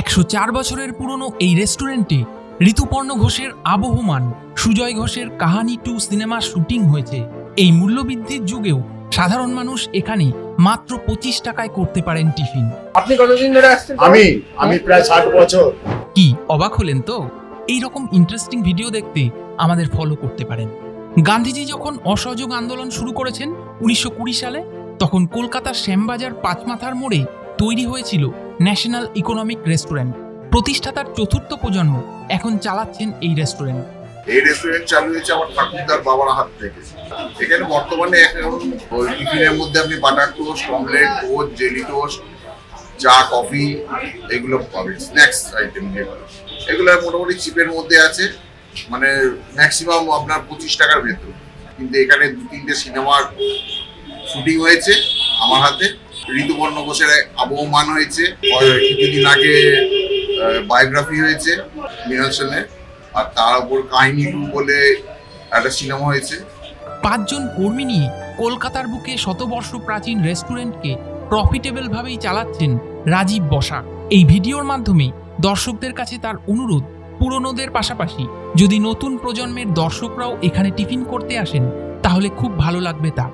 একশো চার বছরের পুরনো এই রেস্টুরেন্টে ঋতুপর্ণ ঘোষের আবহমান সুজয় ঘোষের কাহানি টু সিনেমার শুটিং হয়েছে। এই মূল্যবৃদ্ধির যুগেও সাধারণ মানুষ এখানে মাত্র পঁচিশ টাকায় করতে পারেন টিফিন। আপনি কতদিন ধরে আসছেন? আমি আমি প্রায় ষাট বছর। কি অবাক হলেন তো? এই রকম ইন্টারেস্টিং ভিডিও দেখতে আমাদের ফলো করতে পারেন। গান্ধীজি যখন অসহযোগ আন্দোলন শুরু করেছেন উনিশশো কুড়ি সালে তখন কলকাতার শ্যামবাজার পাঁচমাথার মোড়ে তৈরি হয়েছিল ন্যাশনাল ইকোনমিক রেস্টুরেন্ট। প্রতিষ্ঠাতার চতুর্থ প্রজন্ম এখন চালাচ্ছেন এই রেস্টুরেন্ট। এই রেস্টুরেন্ট চালু হয়েছে আমার ঠাকুরদার বাবার হাত থেকে। এখানে বর্তমানে এখন টিফিনের মধ্যে আপনি butter toast, omelette toast jelly toast, চা, কফি, এগুলো পাবেন, স্ন্যাক্স আইটেম যেগুলো এগুলো মোটামুটি চিপের মধ্যে আছে মানে ম্যাক্সিমাম আপনার পঁচিশ টাকার ভেতর। কিন্তু এখানে দু তিনটে সিনেমার শুটিং হয়েছে আমার হাতে। ঋতুপর্ণ ঘোষের আবহমান হয়েছে। কিছুদিন আগে বায়োগ্রাফি হয়েছে মৃণাল সেনের। আর তার উপর কাহিনী টু বলে একটা সিনেমা হয়েছে। পাঁচজন কর্মী নিয়ে কলকাতার বুকে শতবর্ষ প্রাচীন রেস্টুরেন্টকে প্রফিটেবলভাবেই চালাচ্ছেন রাজীব বসা। এই ভিডিওর মাধ্যমে দর্শকদের কাছে তার অনুরোধ পুরনোদের পাশাপাশি যদি নতুন প্রজন্মের দর্শকরাও এখানে টিফিন করতে আসেন তাহলে খুব ভালো লাগবে তার।